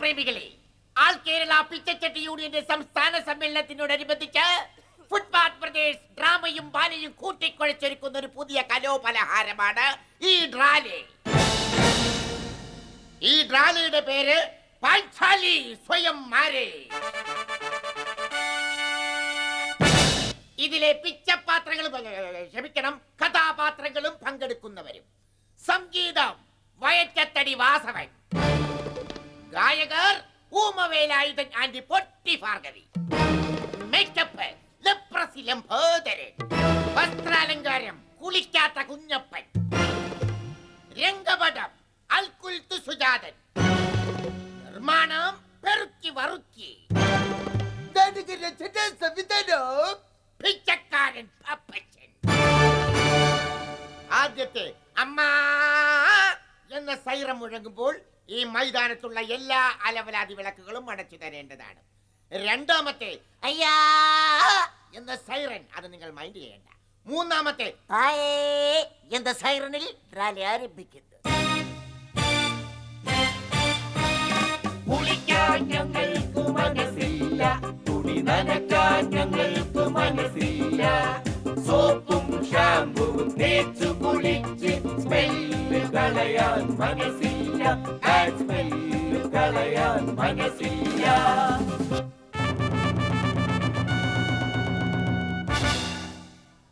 പ്രേമികളെ ആൾ കേരള പിച്ചച്ചട്ടി യൂണിയന്റെ സംസ്ഥാന സമ്മേളനത്തിനോടനുബന്ധിച്ച് ഫുട്പാത്ത് പ്രദേശ് ഡ്രാമയും ബാലയും കൂട്ടിക്കുഴച്ചൊരുക്കുന്ന ഒരു പുതിയ കലോപലഹാരമാണ് ഈ ഡ്രാലെ. ഈ ഡ്രാലയുടെ പേര് പാഞ്ചാലി സ്വയം മാരേ. ഇതിലെ പിച്ചപാത്രങ്ങളും ക്ഷമിക്കണം കഥാപാത്രങ്ങളും പങ്കെടുക്കുന്നവരും. സംഗീതം വയറ്റത്തടി വാസവൻ. ഗായകർ ഊമവേലായുധൻ ആൻഡ് പൊട്ടി ഭാർഗവി. മേക്കപ്പ് ലപ്രസി വസ്ത്രാലങ്കാരം കുളിക്കാത്ത കുഞ്ഞപ്പൻ. രംഗപടം അൽക്കുൽത്തു സുജാതൻ. നിർമ്മാണം പെറുക്കി വറുക്കി. സംവിധാനം പിച്ചക്കാരൻ പപ്പച്ചൻ ആദ്യത്തെ അമ്മ എന്ന സൈറം മുഴങ്ങുമ്പോൾ ഈ മൈതാനത്തുള്ള എല്ലാ അലവലാതി വിളക്കുകളും അടച്ചു തരേണ്ടതാണ് രണ്ടാമത്തെ അയ്യാ എന്ന സൈറൻ അത് നിങ്ങൾ മൈൻഡ് ചെയ്യേണ്ട മൂന്നാമത്തെ തായേ എന്ന സൈറനിൽ റാലി ആരംഭിക്കുന്നു കുളിക്കാൻ ഞങ്ങൾക്ക് മനസ്സില്ല തുണി നനയ്ക്കാൻ ഞങ്ങൾക്ക് മനസ്സില്ല സോപ്പും ഷാമ്പുവും തേച്ചു കുളിച്ച് സ്മെല്ല് കളയാൻ മനസ്സില്ല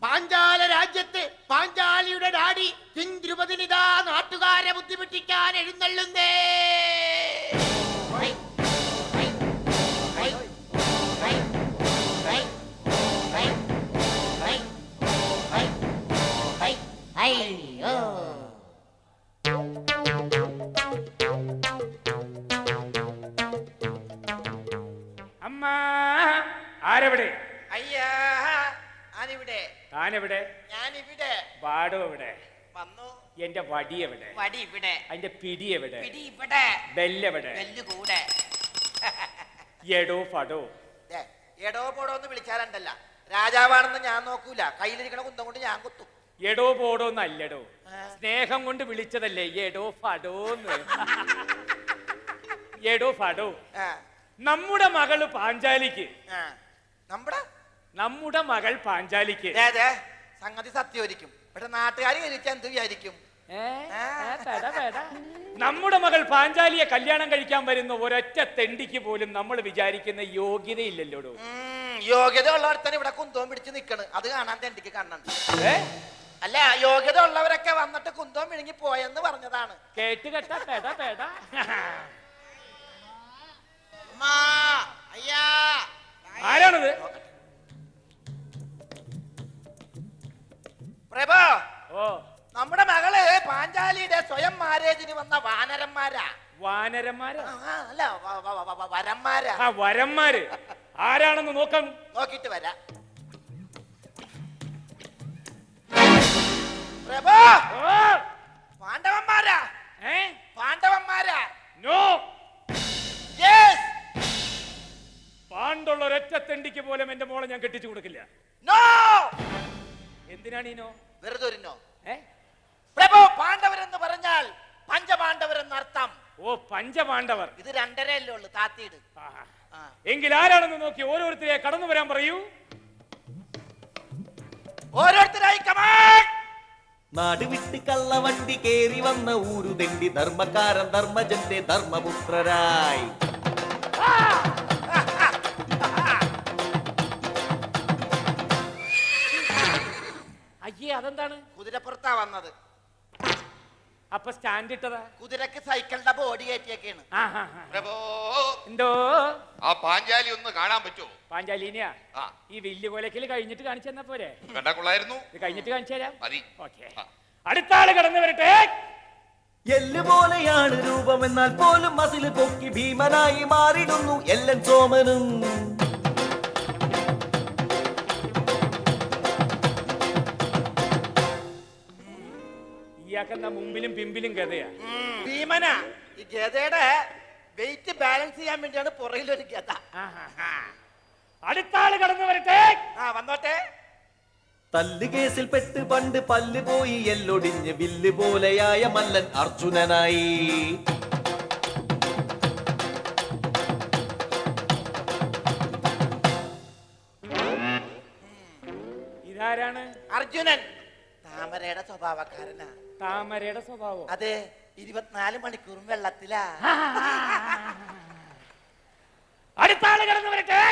പാഞ്ചാല രാജ്യത്ത് പാഞ്ചാലിയുടെ ഡാഡി കിന്ദ്രുപതിനിതാ നാട്ടുകാരെ ബുദ്ധിമുട്ടിക്കാൻ എഴുന്നള്ളുന്നേ. ഞാനിവിടെ? ഞാൻ ഇവിടെ പാടോ എവിടെ വന്നു. എന്റെ വടി എവിടെ വടി ഇവിടെ അതിന്റെ പിടി എവിടെ പിടി ഇവിടെ ബെല്ലെവിടെ? ബെല്ല് കൂടെ എടോ ഫടോ. എടോ പോടോ എന്ന് വിളിച്ചാലുണ്ടല്ല. രാജാവാണെന്ന് ഞാൻ നോക്കൂല. കയ്യിലിരിക്കണ കുന്തം കൊണ്ട് ഞാൻ കുത്തും. എടോ പോടോ അല്ലടോ സ്നേഹം കൊണ്ട് വിളിച്ചതല്ലേ എടോ ഫടോന്ന് എടോ ഫടോ. നമ്മുടെ മകൾ പാഞ്ചാലിക്ക്. നമ്മുടെ? നമ്മുടെ മകൾ പാഞ്ചാലിക്ക്. സംഗതി സത്യമായിരിക്കും പക്ഷെ നാട്ടുകാർ കഴിച്ചാൽ എന്ത് വിചാരിക്കും. നമ്മുടെ മകൾ പാഞ്ചാലിയെ കല്യാണം കഴിക്കാൻ വരുന്ന ഒരൊറ്റ തെണ്ടിക്ക് പോലും നമ്മൾ വിചാരിക്കുന്ന യോഗ്യതയില്ലല്ലോടോ? യോഗ്യത ഉള്ളവർ ഇവിടെ കുന്തവും പിടിച്ച് നിക്കണ്. അത് കാണാൻ തെണ്ടിക്ക് കണ്ണുണ്ട് അല്ല യോഗ്യത ഉള്ളവരൊക്കെ വന്നിട്ട് കുന്തവും വിഴുങ്ങി പോയെന്ന് പറഞ്ഞതാണ്. കേട്ട് കേട്ട പെട അയ്യാ. ആരാണത്? പ്രഭോ ഓ. നമ്മുടെ മകൾ പാഞ്ചാലിയുടെ സ്വയം മാരേജിന് വന്ന വാനരന്മാരാ. വാനരന്മാര്? ആ, ആ, അല്ല വ- വ- വ- വ- വരന്മാരാ. ആ വരന്മാര്. ആരാണെന്ന് നോക്കാം. നോക്കിട്ട് വരാ. പ്രഭോ ഓ, പാണ്ഡവന്മാരാ. ഏ? പാണ്ഡവന്മാരാ. നോ. യെസ് പാണ്ടുള്ള ഒരൊറ്റ തെണ്ടിക്ക് പോലും എന്റെ മോളെ ഞാൻ കെട്ടിച്ചു കൊടുക്കില്ല. നോ എന്തിനാണ് ഈ നോ? വെറുതെ ഒരു പാണ്ഡവർ എന്ന് പറഞ്ഞാൽ പഞ്ചപാണ്ഡവർ പഞ്ചപാണ്ഡവരെന്ന് അർത്ഥം. ഓ പഞ്ചപാണ്ഡവർ. ഇത് രണ്ടരയല്ലേ ഉള്ളു താത്തിയിട്. ആ. എങ്കിൽ ആരാണെന്ന് നോക്കി ഓരോരുത്തരെ കടന്നു വരാൻ പറയൂ. ഓരോരുത്തരായി കമാൻ നാട് വിട്ട് കള്ളവണ്ടി കേറി വന്ന ഊരു തെണ്ടി ധർമ്മക്കാരൻ ധർമ്മജന്റെ ധർമ്മപുത്രരായി. അതെന്താണ്? കുതിരപ്പുറത്താ വന്നത്. അപ്പൊ സ്റ്റാൻഡ് ഇട്ടതാ? കുതിരക്ക് സൈക്കിളിന്റെ ബോഡി കയറ്റിയൊക്കെയാണ്. ആഹാ. പ്രഭോ എന്തോ? ആ പാഞ്ചാലി ഒന്ന് കാണാൻ പറ്റുമോ? പാഞ്ചാലിനിയാ? ആ. ഈ വലിയ കൊലക്കിൽ കഴിഞ്ഞിട്ട് കാണിച്ചു തന്നാ പോരെ? കണ്ടാ കൊള്ളായിരുന്നു. ഇത് കഴിഞ്ഞിട്ട് കാണിച്ചു തരാം. മതി. ഓക്കെ. ആ. അടുത്ത ആൾ കടന്നു വരട്ടെ. എല്ല് പോലെയാണ് രൂപമെന്നാൽ പോലും അതിൽ പൊക്കി ഭീമനായി മാറിടുന്നു എല്ലൻ സോമനും. ശരിയാക്കുന്ന മുമ്പിലും പിമ്പിലും ഗതയാ. ഭീമന. ഈ ഗതയുടെ വെയിറ്റ് ബാലൻസ് ചെയ്യാൻ വേണ്ടിയാണ് പുറകിലൊരു ഗത. അടുത്ത ആൾ കടന്നു വരട്ടെ. ആ വന്നോട്ടെ. തല്ല് കേസിൽ പെട്ട് പണ്ട് പല്ല് പോയി എല്ലൊടിഞ്ഞ് വില്ല് പോലെയായ മല്ലൻ അർജുനനായി. ഇതാരാണ്? അർജുനൻ. താമരയുടെ സ്വഭാവക്കാരനാണ് താമരയുടെ സ്വഭാവം. അതെ ഇരുപത്തിനാല് മണിക്കൂറും വെള്ളത്തിലാ. അടുത്ത ആൾ കടന്നു വരട്ടെ.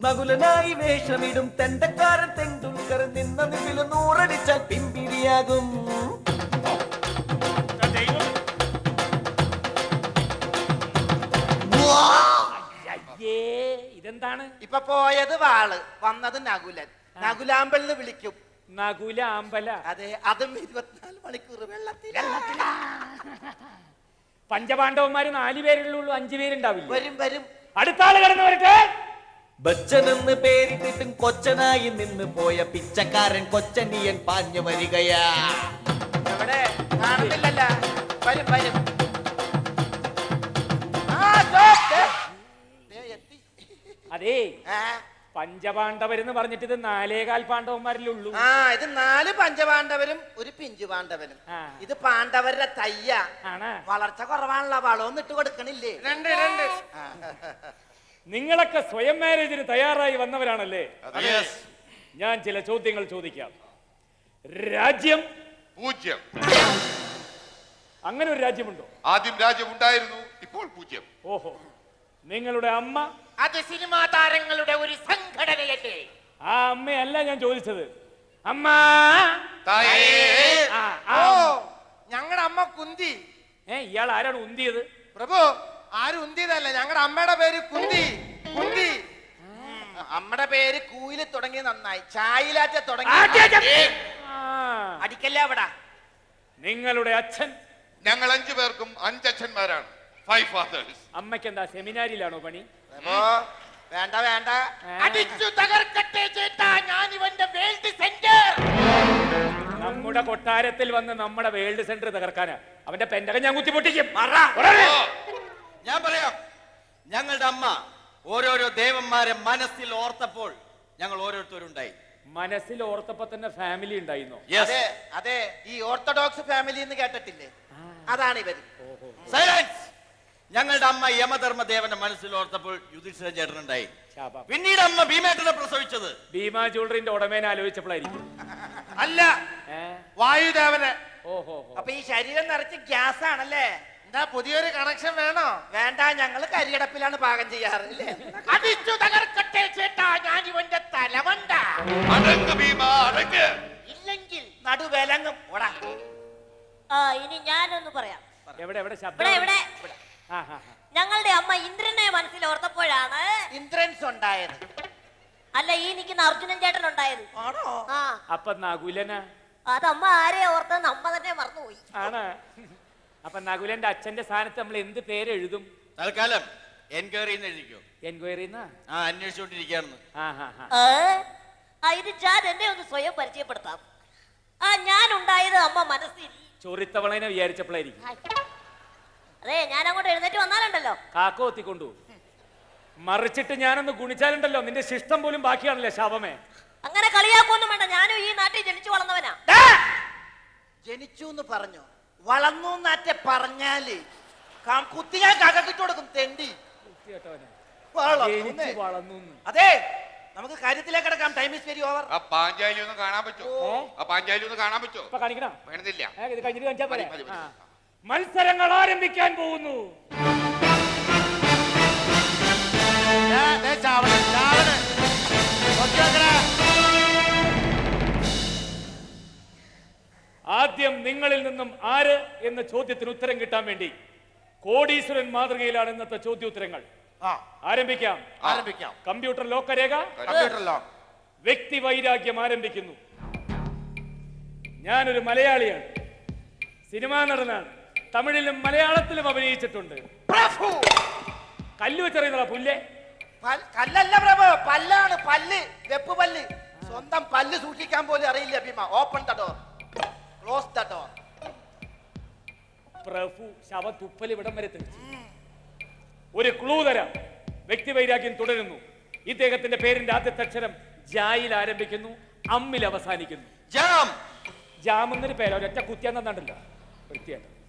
നകുലനായി വേഷമിടും തെണ്ടക്കാരൻ തെണ്ടുൽക്കർ നിന്ന നിമിൽ നൂറടിച്ചാൽ പിമ്പിരിയാകും ഇതെന്താണ്? ഇപ്പൊ പോയത് വാൾ വന്നത് നകുലൻ. നകുലാമ്പലിന് വിളിക്കും. നകുല അമ്പല അതെ അതും ഇരുപത്തിനാല് മണിക്കൂർ വെള്ളത്തിൽ പഞ്ചപാണ്ഡവന്മാര് നാല് പേരുള്ളൂ അഞ്ചു പേരുണ്ടാവില്ല? വരും വരും. അടുത്ത ആൾ കടന്നു വരട്ടെ. ബച്ചനെന്ന് പേരിട്ടിട്ടും കൊച്ചനായി നിന്ന് പോയ പിച്ചക്കാരൻ കൊച്ചനിയൻ പാഞ്ഞു വരികയാ. കാണുന്നില്ലല്ല. വരും വരും. ആ, stop. ദേ, ദേ എത്തി. അതേ. ആ, പഞ്ചപാണ്ഡവരെന്ന് പറഞ്ഞിട്ട് ഇത് നാലേകാൽ പാണ്ഡവന്മാരിലുള്ളൂ. ആ ഇത് നാല് പഞ്ചപാണ്ഡവരും ഒരു പിഞ്ചു പാണ്ഡവനും. ആ. ഇത് പാണ്ഡവരുടെ തയ്യ. ആണ്. വളർച്ച കുറവാണല്ലോ വളവും ഇട്ട് കൊടുക്കണില്ലേ? രണ്ട് രണ്ട്. നിങ്ങളൊക്കെ സ്വയം മാരേജിന് തയ്യാറായി വന്നവരാണല്ലേ? അതെ. ഞാൻ ചില ചോദ്യങ്ങൾ ചോദിക്കാം. രാജ്യം. പൂജ്യം. അങ്ങനെ ഒരു രാജ്യമുണ്ടോ? ആദ്യം രാജ്യം ഉണ്ടായിരുന്നു ഇപ്പോൾ പൂജ്യം. ഓഹോ. നിങ്ങളുടെ അമ്മ അത് സിനിമാ താരങ്ങളുടെ ഒരു സംഘടനയല്ലേ? ആ അമ്മയല്ല ഞാൻ ചോദിച്ചത്. അമ്മ! ആ. ഞങ്ങളുടെ അമ്മ. കുന്തി. ഏ ഇയാൾ ആരാണ് ഉന്തിയത്? പ്രഭു ആരും ഉന്തിയതല്ല ഞങ്ങളുടെ അമ്മയുടെ പേര് കുന്തി. കുന്തി. അമ്മയുടെ പേര് കൂയിൽ തുടങ്ങി നന്നായി. ചായയിലാറ്റ തുടങ്ങി. ആ. അടിക്കല്ലേ അവിടെ. നിങ്ങളുടെ അച്ഛൻ? ഞങ്ങൾ അഞ്ചു പേർക്കും അഞ്ചച്ഛന്മാരാണ്. ഫൈവ് ഫാദേഴ്സ് അമ്മയ്ക്ക് എന്താ സെമിനാരിയിലാണോ പണി? വേണ്ട വേണ്ട? അടിച്ചു തകർക്കട്ടെ ചേട്ടാ ഞാൻ ഇവന്റെ വേൾഡ് സെന്റർ. നമ്മുടെ കൊട്ടാരത്തിൽ വന്ന് നമ്മുടെ വേൾഡ് സെന്റർ തകർക്കാനാ. അവന്റെ പെൻഡകം ഞാൻ കുത്തിപൊട്ടിക്കും ഞാൻ പറയാം ഞങ്ങളുടെ അമ്മ ഓരോരോ ദേവന്മാരെ മനസ്സിൽ ഓർത്തപ്പോൾ ഞങ്ങൾ ഓരോരുത്തരുണ്ടായി. മനസ്സിൽ ഓർത്തപ്പോ തന്നെ ഫാമിലി ഉണ്ടായിരുന്നു? അതെ അതെ ഈ ഓർത്തഡോക്സ് ഫാമിലി എന്ന് കേട്ടിട്ടില്ലേ? അതാണ് ഇവർ. സൈലൻസ് ഞങ്ങളുടെ അമ്മ യമധർമ്മ മനസ്സിലോർത്തപ്പോൾ മനസ്സിൽ ഓർത്തപ്പോൾ യുധിഷ്ഠിര ചേട്ടനുണ്ടായി. ശാപം. പിന്നീട് അമ്മ ഭീമേട്ടനെ പ്രസവിച്ചത്. ഭീമാ ജ്വല്ലറിന്റെ ഉടമേനെ ആലോചിച്ചപ്പോഴായിരിക്കും. അല്ല ഏ? വായുദേവന്. ഓഹോ അപ്പൊ ഈ ശരീരം നിറച്ച് ഗ്യാസ് ആണല്ലേ എന്താ പുതിയൊരു കണക്ഷൻ വേണോ? വേണ്ട ഞങ്ങൾ കരിയടപ്പിലാണ് പാകം ചെയ്യാറ് അല്ലേ? അടിച്ചു തകർക്കട്ടെ ചേട്ടാ ഞാൻ ഇവന്റെ തലവണ്ട. അടങ്ങ് ഭീമ അടങ്ങ്. ഇല്ലെങ്കിൽ നടുവിലങ്ങും ഓടാ. ആ ഇനി ഞാനൊന്ന് പറയാം. എവിടെ എവിടെ? ശബ്ദം ഇവിടെ. ആ. ഞങ്ങളുടെ അമ്മ ഇന്ദ്രനെ മനസ്സിൽ ഓർത്തപ്പോഴാണ് ഇന്ദ്രൻസ് ഉണ്ടായത്. അല്ല ഈ നിൽക്കുന്ന അർജുനൻ ചേട്ടൻ ഉണ്ടായത്. ആണോ? ആ. അപ്പൊ നകുലന അതമ്മ ആരെ ഓർത്തെന്ന് അമ്മ തന്നെ മറന്നുപോയി. ആണ്? അപ്പൊ നകുലന്റെ അച്ഛന്റെ സ്ഥാനത്ത് നമ്മൾ എന്ത് പേരെഴുതും തൽക്കാലം എൻക്വയറി എഴുതിക്കോ. എൻക്വയറി ഏ? ആ ഇത് ഞാൻ എന്നെ ഒന്ന് സ്വയം പരിചയപ്പെടുത്താം. ആ ഞാൻ ഉണ്ടായത് അമ്മ മനസ്സിൽ. ചൊറിത്തവളനെ വിചാരിച്ചപ്പോഴായിരിക്കും അതെ ഞാൻ അങ്ങോട്ട് എഴുന്നേറ്റ് വന്നാലുണ്ടല്ലോ. കാക്ക ഒത്തിക്കൊണ്ടു മറിച്ചിട്ട് ഞാനൊന്ന് ഗുണിച്ചാലുണ്ടല്ലോ. നിന്റെ ശിഷ്ടം പോലും ബാക്കിയാണല്ലേ ശാപമേ. അങ്ങനെ കളിയാക്കൊന്നും വേണ്ട. ഞാനും ഈ നാട്ടിൽ ജനിച്ചു വളർന്നവനാ. ജനിച്ചു എന്ന് പറഞ്ഞു? വളർന്നു എന്നാറ്റെ പറഞ്ഞാൽ. കാം- കുത്തിയാൻ കകക്കിട്ട് കൊടുക്കും. തെണ്ടി. വൃത്തികെട്ടവനെ. വളർന്നു ജനിച്ച്. വളർന്നു എന്ന്. അതെ നമുക്ക് കാര്യത്തിലേക്ക് കിടക്കാം. ടൈം ഇസ് വെരി ഓവർ ആ പാഞ്ചാലി ഒന്ന് കാണാൻ പറ്റുമോ? ആ പാഞ്ചാലി ഒന്ന് കാണാൻ പറ്റുമോ? ഇപ്പൊ കാണിക്കണം? വേണമെന്നില്ല ഏ, ഇത് കഴിഞ്ഞിട്ട് കാണിച്ചാ പോരെ? മതി, മതി, ആ. മതി. മത്സരങ്ങൾ ആരംഭിക്കാൻ പോകുന്നു. ആദ്യം നിങ്ങളിൽ നിന്നും ആര് എന്ന ചോദ്യത്തിന് ഉത്തരം കിട്ടാൻ വേണ്ടി കോടീശ്വരൻ മാതൃകയിലാണ് ഇന്നത്തെ ചോദ്യോത്തരങ്ങൾ. ആരംഭിക്കാം. ആരംഭിക്കാം. കമ്പ്യൂട്ടർ ലോക്കരേഖ. കമ്പ്യൂട്ടറിലോ വ്യക്തി വൈരാഗ്യം ആരംഭിക്കുന്നു. ഞാനൊരു മലയാളിയാണ്. സിനിമാ നടനാണ്. തമിഴിലും മലയാളത്തിലും അഭിനയിച്ചിട്ടുണ്ട്. കല്ല് വെച്ചറിയുന്ന പുല്ലേ. പൽ- കല്ലല്ല പ്രഭു പല്ലാണ് പല്ല് വെപ്പ് പല്ല്. സ്വന്തം പല്ല് സൂക്ഷിക്കാൻ പോലും അറിയില്ല Bheema. Open the door close the door പ്രഭു ശവ തുപ്പൽ ഇവിടം വരെ തെളിച്ചു. ഒരു ക്ലൂ തരാം. വ്യക്തി വൈരാഗ്യം തുടരുന്നു. ഇദ്ദേഹത്തിന്റെ പേരിന്റെ ആദ്യത്തെ അക്ഷരം ജായിൽ ആരംഭിക്കുന്നു അമ്മിൽ അവസാനിക്കുന്നു. ജാം. ജാം എന്നൊരു പേര്. ഒരൊറ്റ കുത്തിയാൻ തന്നിട്ടില്ല വൃത്തിയായിട്ട്.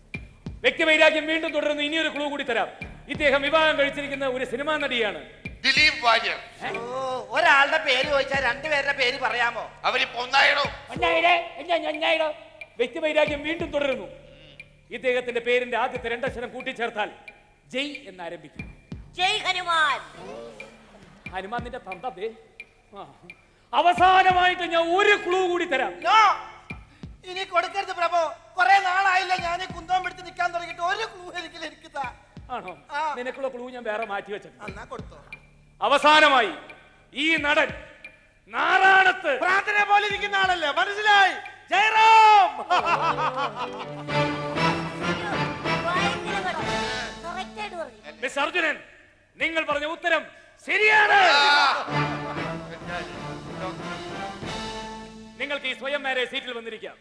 വ്യക്തി വൈരാഗ്യം വീണ്ടും തുടരുന്നു. ഇനിയൊരു ക്ലൂ കൂടി തരാം. ഇദ്ദേഹം വിവാഹം കഴിച്ചിരിക്കുന്ന ഒരു സിനിമാ നടിയാണ്. ദിലീപ് വാര്യർ. ഒരാളുടെ പേര് ചോദിച്ചാൽ രണ്ടുപേരുടെ പേര് പറയാമോ? അവരിപ്പോ ഒന്നായിടോ. ഒന്നായിടെ? വ്യക്തിവൈരാഗ്യം വീണ്ടും തുടരുന്നു. ഇദ്ദേഹത്തിന്റെ പേരിന്റെ ആദ്യത്തെ രണ്ടക്ഷരം കൂട്ടിച്ചേർത്താൽ ജയ് എന്ന് ആരംഭിക്കും ജയ് ഹനുമാൻ. ഹനുമാൻ നിന്റെ തന്ത. ദേ. അവസാനമായിട്ട് ഞാൻ ഒരു ക്ലൂ കൂടി തരാം. ഇനി കൊടുക്കരുത് പ്രഭു. കുറെ നാളായില്ല ഞാൻ ഈ കുന്തം പിടിച്ച് നിൽക്കാൻ തുടങ്ങിയിട്ട് ഒരു ക്ലൂ എനിക്ക് ആണോ? ആ. നിനക്കുള്ള ക്ലൂ ഞാൻ വേറെ മാറ്റി വെച്ചിട്ടുണ്ട്. എന്നാ കൊടുത്തോ. അവസാനമായി ഈ നടൻ നാറാണത്ത് പ്രാർത്ഥന പോലെ ഇരിക്കുന്ന ആളല്ലേ? മനസ്സിലായി? ജയറാം! ഭയങ്കര പറഞ്ഞു. മിസ് അർജുനൻ നിങ്ങൾ പറഞ്ഞ ഉത്തരം ശരിയാണ്. നിങ്ങൾക്ക് ഈ സ്വയം മാരേജ് സീറ്റിൽ വന്നിരിക്കാം.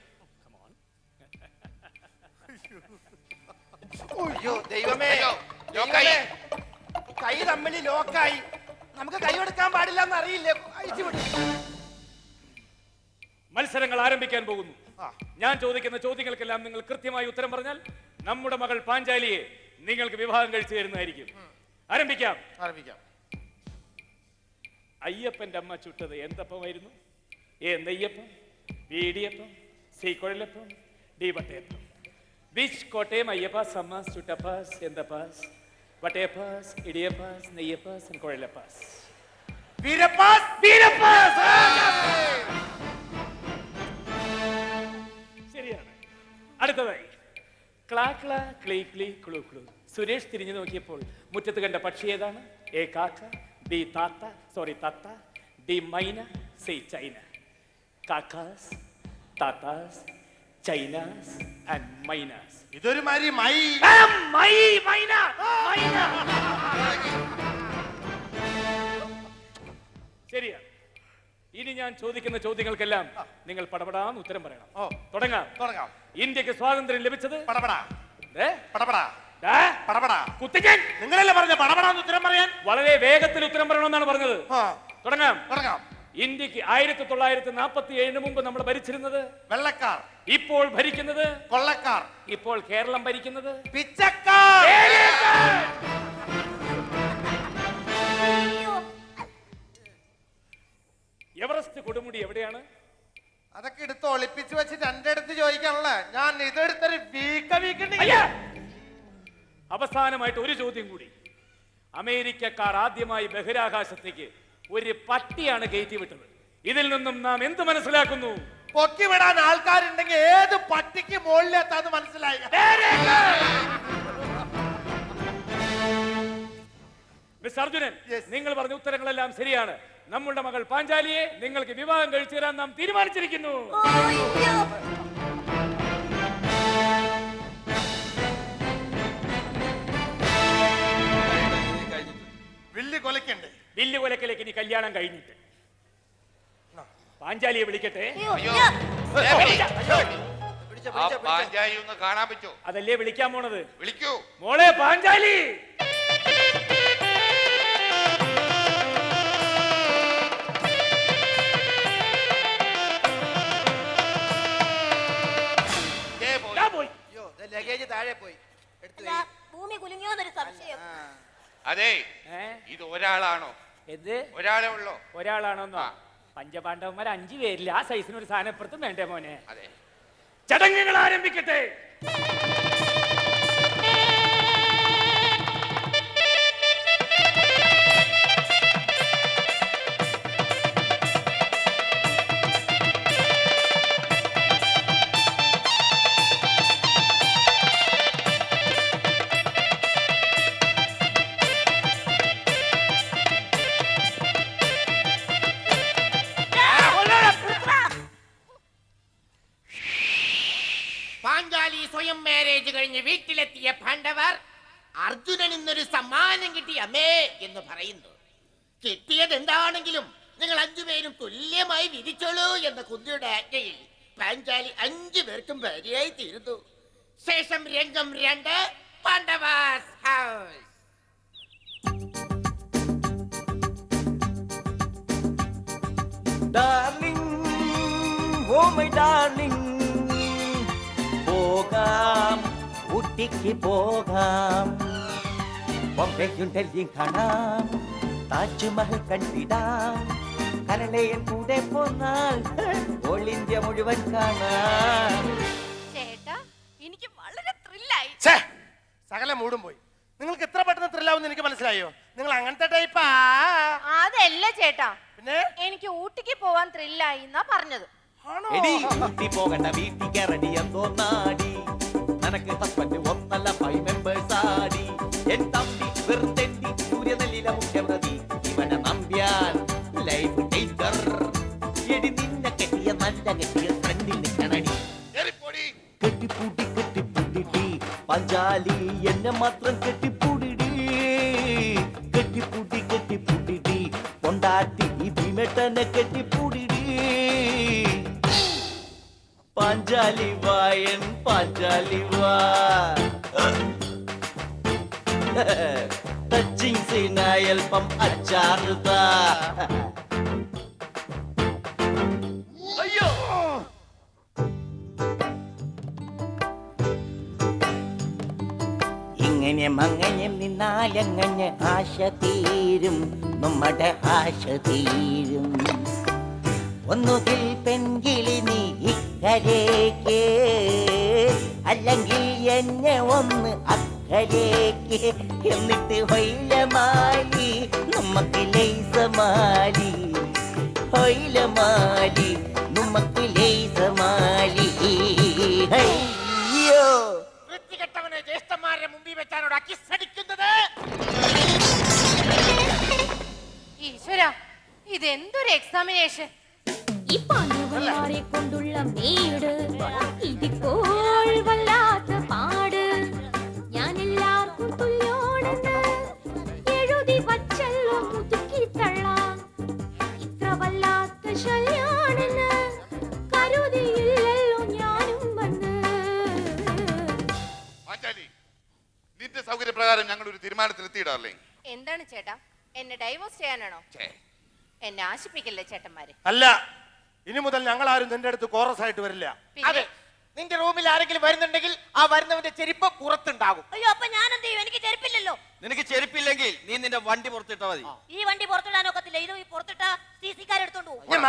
അയ്യോ ദൈവമേ. അയ്യോ, ലോക്കായി. ദൈവമേ. കൈ തമ്മിൽ ലോക്കായി. നമുക്ക് കൈ കൊടുക്കാൻ പാടില്ല എന്ന് അറിയില്ലേ അഴിച്ചു മത്സരങ്ങൾ ആരംഭിക്കാൻ പോകുന്നു. ഞാൻ ചോദിക്കുന്ന ചോദ്യങ്ങൾക്കെല്ലാം നിങ്ങൾ കൃത്യമായി ഉത്തരം പറഞ്ഞാൽ നമ്മുടെ മകൾ പാഞ്ചാലിയെ നിങ്ങൾക്ക് വിവാഹം കഴിച്ചു തരുന്നതായിരിക്കും. ആരംഭിക്കാം. ആരംഭിക്കാം. അയ്യപ്പന്റെ അമ്മ ചുട്ടത് എന്തപ്പമായിരുന്നു? ഏ നെയ്യപ്പം വീടിയപ്പം സി കുഴലപ്പം ഡി വട്ടയപ്പം വിച്ച് കോട്ടയം അയ്യപ്പാസ് അമ്മാസ് ചുട്ടപ്പാസ് എന്തപ്പാസ് വട്ടയപ്പാസ് ഇടിയപ്പാസ് നെയ്യപ്പാസ് കുഴലപ്പാസ് വീരപ്പാസ് വീരപ്പാസ് ശരിയാണ്. അടുത്തതായി. ക്ലാ ക്ലാ ക്ലീ ക്ലീ ക്ലൂ ക്ലൂ. സുരേഷ് തിരിഞ്ഞു നോക്കിയപ്പോൾ മുറ്റത്ത് കണ്ട പക്ഷി ഏതാണ്? എ കാക്ക ബി താത്ത സോറി തത്ത ഡി മൈന സി ചൈന. കാക്കാസ് താത്താസ് ചൈനാസ് ആൻഡ് മൈനാസ് ഇതൊരു മാതിരി മൈ. മൈ മൈന മൈന ശരിയാ. ഇനി ഞാൻ ചോദിക്കുന്ന ചോദ്യങ്ങൾക്കെല്ലാം നിങ്ങൾ പടപടാന്ന് ഉത്തരം പറയണം. ഓ. തുടങ്ങാം. തുടങ്ങാം. ഇന്ത്യയ്ക്ക് സ്വാതന്ത്ര്യം ലഭിച്ചത്? പടപടാ. ദേ, പടപടാ. ദാ, പടപടാ. കുത്തിക്കൻ. നിങ്ങളല്ലേ പറഞ്ഞ പടപടാന്ന് ഉത്തരം പറയാൻ? വളരെ വേഗത്തിൽ ഉത്തരം പറയണമെന്നാണ് പറഞ്ഞത്. ആ. തുടങ്ങാം. തുടങ്ങാം. ഇന്ത്യയ്ക്ക് ആയിരത്തി തൊള്ളായിരത്തി നാൽപ്പത്തി ഏഴിന് മുമ്പ് നമ്മൾ ഭരിച്ചിരുന്നത്? വെള്ളക്കാർ. ഇപ്പോൾ ഭരിക്കുന്നത്? കൊള്ളക്കാർ. ഇപ്പോൾ കേരളം ഭരിക്കുന്നത്? പിച്ചക്കാർ. എവറസ്റ്റ് കൊടുമുടി എവിടെയാണ്? അതൊക്കെ എടുത്ത് ഒളിപ്പിച്ച് വെച്ചിട്ട് എന്റെ അടുത്ത് ചോദിക്കാനുള്ള ഞാൻ ഇതെടുത്തൊരു വീക്ക വീക്കണ്ടി അവസാനമായിട്ട് ഒരു ചോദ്യം കൂടി. അമേരിക്കക്കാർ ആദ്യമായി ബഹിരാകാശത്തേക്ക് ഒരു പട്ടിയാണ് കയറ്റി വിട്ടത്. ഇതിൽ നിന്നും നാം എന്ത് മനസ്സിലാക്കുന്നു? പൊക്കി വിടാൻ ആൾക്കാരുണ്ടെങ്കിൽ ഏത് പട്ടിക്ക് മുകളിലെത്താന്ന് മനസ്സിലായി. മിസ് അർജുനൻ നിങ്ങൾ പറഞ്ഞ ഉത്തരങ്ങളെല്ലാം ശരിയാണ്. നമ്മുടെ മകൾ പാഞ്ചാലിയെ നിങ്ങൾക്ക് വിവാഹം കഴിച്ചു തരാൻ നാം തീരുമാനിച്ചിരിക്കുന്നു. കൊലക്കണ്ടേ കൊലക്കിലേക്ക് ഇനി കല്യാണം കഴിഞ്ഞിട്ട്. പാഞ്ചാലിയെ വിളിക്കട്ടെ. പാഞ്ചാലി ഒന്ന് കാണാൻ പറ്റോ അതല്ലേ വിളിക്കാൻ പോണത്? വിളിക്കൂ. മോളെ പാഞ്ചാലി! പോയി. ലഗേജ് താഴെ ഭൂമി കുലുങ്ങിയോന്നൊരു സംശയം. അതെ ഇത് ഒരാളാണോ? ഇത് ഒരാളെ ഉള്ളോ? ഒരാളാണോന്നോ. പഞ്ചപാണ്ഡവന്മാർ അഞ്ചു പേരില്ല. ആ സൈസിന് ഒരു സാധനപ്പുറത്തും വേണ്ടേ മോനെ? അതെ. ചടങ്ങുകൾ ആരംഭിക്കട്ടെ. സമ്മാനം കിട്ടി അമ്മേ എന്ന് പറയുന്നു. കിട്ടിയത് എന്താണെങ്കിലും നിങ്ങൾ അഞ്ചുപേരും തുല്യമായി വിധിച്ചോളൂ എന്ന കുന്തിയുടെ ആജ്ഞയിൽ പാഞ്ചാലി അഞ്ചു പേർക്കും ഭാര്യയായി തീരുന്നു. ശേഷം രംഗം രണ്ട് Pandavas house. Darling oh my darling പോകാം ഊട്ടിക്ക് പോകാം. ബോംബെയും ഡൽഹിയും കാണാം താജ്മഹൽ കണ്ടിടാം. കരളയൻ കൂടെ പോന്നാൽ ഓൾ ഇന്ത്യ മുഴുവൻ കാണാം. ചേട്ടാ എനിക്ക് വളരെ ത്രില്ലായി ഛേ, സകല മൂടും പോയി. നിങ്ങൾക്ക് എത്ര പെട്ടെന്ന് ത്രില്ലാവുന്ന എനിക്ക് മനസ്സിലായോ? നിങ്ങൾ അങ്ങനത്തെ ടൈപ്പാ അതല്ല ചേട്ടാ. പിന്നെ? എനിക്ക് ഊട്ടിക്ക് പോവാൻ ത്രില്ലായി എന്നാ പറഞ്ഞത്. ആണോ? എടി ഊട്ടി പോകണ്ട വീട്ടിക്ക് റെഡി എന്തോ നാടി. നിനക്ക് ഹസ്ബൻഡ് ഒന്നല്ല ഫൈവ് മെമ്പേഴ്സ് ആടി. എൻ തമ്പി വെറുതെണ്ടി സൂര്യനെല്ലില മുഖ്യമതി ഇവനെ നമ്പ്യാൽ ലൈഫ് ടേക്കർ എടി നിന്നെ കെട്ടിയ നല്ല കെട്ടിയ ഫ്രണ്ടിൽ നിൽക്കണടി. കെട്ടിപ്പൂട്ടി കെട്ടിപ്പൂട്ടിട്ടി പഞ്ചാലി എന്നെ മാത്രം കെട്ടിപ്പൂടിടി. കെട്ടിപ്പൂട്ടി കെട്ടിപ്പൂട്ടിട്ടി കൊണ്ടാട്ടി ഈ ഭീമേട്ടനെ കെട്ടിപ്പൂടിടി. പാഞ്ചാലി വായൻ പാഞ്ചാലി വാ. അച്ചാറുതാ. അയ്യോ. ഇങ്ങനെ മങ്ങനെ നിന്നാലങ്ങനെ ആശ തീരും. നമ്മുടെ ആശ തീരും. ഒന്നുകിൽ പെൺകിളി നീ ഇക്കരേക്ക് അല്ലെങ്കിൽ എന്നെ ഒന്ന് അക്കരേക്ക് എന്നിട്ട് ഹൊയിലമാലി നമുക്ക് ലൈസമാലി. ഹൊയിലമാലി നമുക്ക് ലൈസമാലി. അയ്യോ. വൃത്തികെട്ടവനെ ജ്യേഷ്ഠന്മാരുടെ മുമ്പിൽ വെച്ചാണോട് അക്കിസടിക്കുന്നത് ഈശ്വര ഇതെന്തൊരു എക്സാമിനേഷൻ ഈ പാണ്ഡവന്മാരെ കൊണ്ടുള്ള മേട് ഇതിപ്പോൾ വല്ലാത്ത നിന്റെ സൗകര്യപ്രകാരം ഞങ്ങൾ ഒരു തീരുമാനത്തിൽ എത്തിയിടാറില്ലേ എന്താണ് ചേട്ടാ? എന്നെ ഡൈവോഴ്സ് ചെയ്യാനാണോ? എന്നെ ആശിപ്പിക്കല്ലേ ചേട്ടന്മാരെ? അല്ല ഇനി മുതൽ ഞങ്ങൾ ആരും നിന്റെ അടുത്ത് കോറസ് ആയിട്ട് വരില്ല. അതെ നിന്റെ റൂമിൽ ആരെങ്കിലും വരുന്നുണ്ടെങ്കിൽ ആ വരുന്നവന്റെ ചെരുപ്പ് പുറത്തുണ്ടാകും. അയ്യോ അപ്പൊ ഞാൻ എന്ത് ചെയ്യും? എനിക്ക് ചെരുപ്പില്ലല്ലോ. നിനക്ക് ചെരുപ്പില്ലെങ്കിൽ നീ നിന്റെ വണ്ടി പുറത്തിട്ടാ മതി. ഈ വണ്ടി പുറത്തിടാൻ ഒക്കത്തില്ല ഇത് പുറത്തിട്ട സി സി കാരെടുത്തോണ്ട് പോകും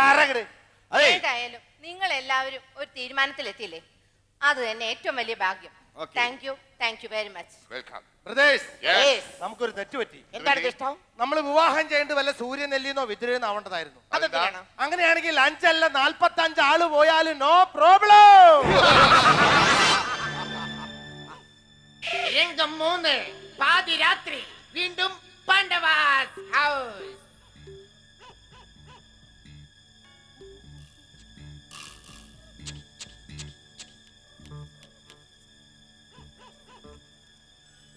അതെ. ഏതായാലും നിങ്ങൾ എല്ലാവരും ഒരു തീരുമാനത്തിലെത്തിയില്ലേ? അത് തന്നെ ഏറ്റവും വലിയ ഭാഗ്യം. Okay. Thank you thank you very much welcome Yes. നമുക്കൊരു തെറ്റ് പറ്റി. എന്താണ് ഇഷ്ടം? നമ്മൾ വിവാഹം ചെയ്യേണ്ടത് വല്ല സൂര്യനെല്ലിന്നോ വിദ്രയെന്നോ ആവേണ്ടതായിരുന്നു. അതെന്തിനാണ് അങ്ങനെയാണെങ്കിൽ അഞ്ചല്ല നാൽപ്പത്തി അഞ്ച് ആൾ പോയാലും നോ പ്രോബ്ലം രംഗം മൂന്ന്. പാതിരാത്രി വീണ്ടും പാണ്ഡവാസ് ഹൗസ്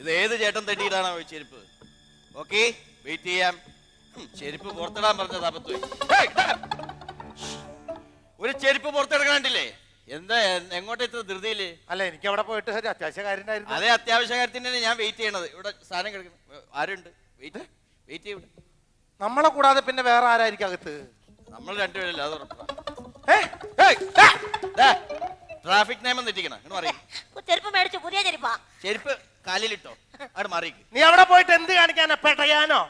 ഇത് ഏത് ചേട്ടൻ തട്ടിയിട്ടാണോ ഈ ചെരുപ്പ്? ഓക്കെ വെയിറ്റ് ചെയ്യാം. ചെരുപ്പ് പുറത്തിടാൻ പറഞ്ഞത് താപത്ത് ഒരു ചെരുപ്പ് പുറത്തെടുക്കണ്ടില്ലേ എന്താ എങ്ങോട്ട് ഇത്ര ധൃതിയിൽ? അല്ല എനിക്ക് അവിടെ പോയിട്ട് ഒരു അത്യാവശ്യ കാര്യം അതേ അത്യാവശ്യ കാര്യത്തിന് ഞാൻ വെയിറ്റ് ചെയ്യണത്. ഇവിടെ സാധനം കിടക്കുന്നു. ആരുണ്ട്? വെയിറ്റ് വെയിറ്റ് ചെയ്യൂ. നമ്മളെ കൂടാതെ പിന്നെ വേറെ ആരായിരിക്കും അകത്ത്? നമ്മൾ രണ്ടുപേരല്ല അത് ഉറപ്പാ. ഏയ്, ഏയ്, ദാ. ദാ, ട്രാഫിക് നിയമം തെറ്റിക്കണം എന്ന് പറയും. ചെരുപ്പ് മേടിച്ചു പുതിയ ചെരുപ്പാ. ചെരുപ്പ് കാലിലിട്ടോ അവിടെ മാറി നീ അവിടെ പോയിട്ട് എന്ത് കാണിക്കാനാ പെട്ടയാനോ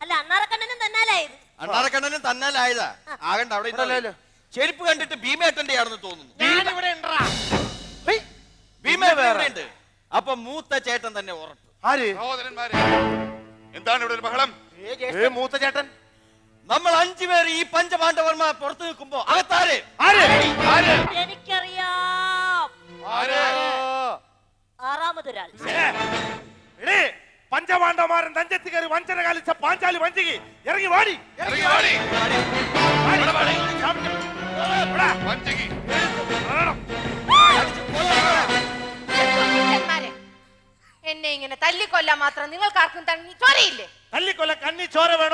അല്ല അണ്ണാറക്കണ്ണനും തന്നാലായത്. അണ്ണാറക്കണ്ണനും തന്നാലായതാ. ആകണ്ട അവിടെ. ചെരുപ്പ് കണ്ടിട്ട് ഭീമേട്ടന്റെ ആണെന്ന് തോന്നുന്നു. ഉണ്ടാ. വേറെ. ഉണ്ട്. അപ്പൊ മൂത്ത ചേട്ടൻ തന്നെ ഉറപ്പ്. ആര്? സഹോദരന്മാരെ എന്താണ് ഇവിടെ ഒരു ബഹളം? ഏ മൂത്ത ചേട്ടൻ. നമ്മൾ അഞ്ചു പേര് ഈ പഞ്ചപാണ്ഡവർമാർ പുറത്തു നിൽക്കുമ്പോ അകത്താര്? പാഞ്ചാലി വഞ്ചിക്ക്. ഇറങ്ങി വാടി. ഇറങ്ങി വാടി. വാടി. ഇവിടെ വാടി. ഇവിടെ. വഞ്ചകി. പുരുഷന്മാരെ, എന്നെ ഇങ്ങനെ തല്ലിക്കൊല്ലാൻ മാത്രം നിങ്ങൾക്കാർക്കും തണ്ണി ചൊരയില്ലേ? തല്ലിക്കൊല്ല കണ്ണി ചോര വേണോ?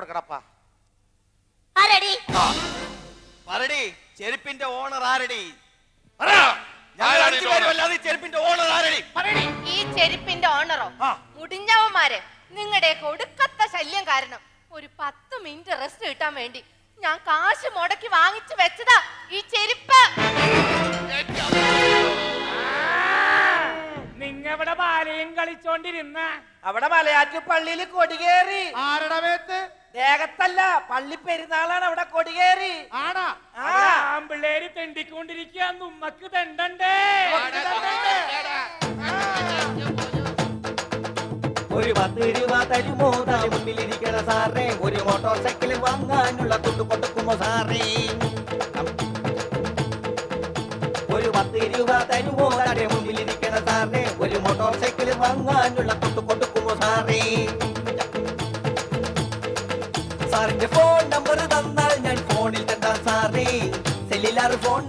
കൊടുക്കണപ്പാ. ആരടി? പറയടി ചെരുപ്പിന്റെ ഓണർ ആരടി? പറ. ഞങ്ങൾ ആരാണ് അഞ്ചു ഇതിന്റെ പേരും owner? അല്ലാതെ ഈ ചെരുപ്പിന്റെ ഓണർ ആരടി? ഈ ചെരുപ്പിന്റെ ഓണറോ? ആ. മുടിഞ്ഞവന്മാരെ നിങ്ങളുടെ കൊടുക്കത്ത ശല്യം കാരണം. ഒരു പത്ത് മിനിറ്റ് റെസ്റ്റ് കിട്ടാൻ വേണ്ടി ഞാൻ കാശ് മുടക്കി വാങ്ങിച്ചു വെച്ചതാ ഈ ചെരുപ്പ്. നിങ്ങവിടെ ബാലയും കളിച്ചോണ്ടിരുന്ന? അവിടെ മലയാറ്റു പള്ളിയിൽ കൊടികേറി ആരുടെ മേത്ത്? ദേഹത്തല്ല പള്ളി പെരുന്നാളാണ് അവിടെ കൊടികേറി ആണാ? ആ. ആമ്പിള്ളേര് തെണ്ടിക്കൊണ്ടിരിക്കുക ഉമ്മക്ക് തെണ്ടണ്ടേ? ഒരു പത്ത് രൂപ തരുമോ? തല മുന്നിലിരിക്കണ സാറേ. ഒരു മോട്ടോർ സൈക്കിൾ വാങ്ങാനുള്ള തുട്ട് കൊടുക്കുമോ സാറേ? ഒരു പത്ത് രൂപ തരുമോ? മോട്ടോർ വാങ്ങാനുള്ള തൊട്ട് കൊടുക്കുമോ സാറേ? സാറിന്റെ ഫോൺ നമ്പർ തന്നാൽ ഞാൻ ഫോണിൽ തന്നാൽ സാറേ സെല്ലുലാർ ഫോൺ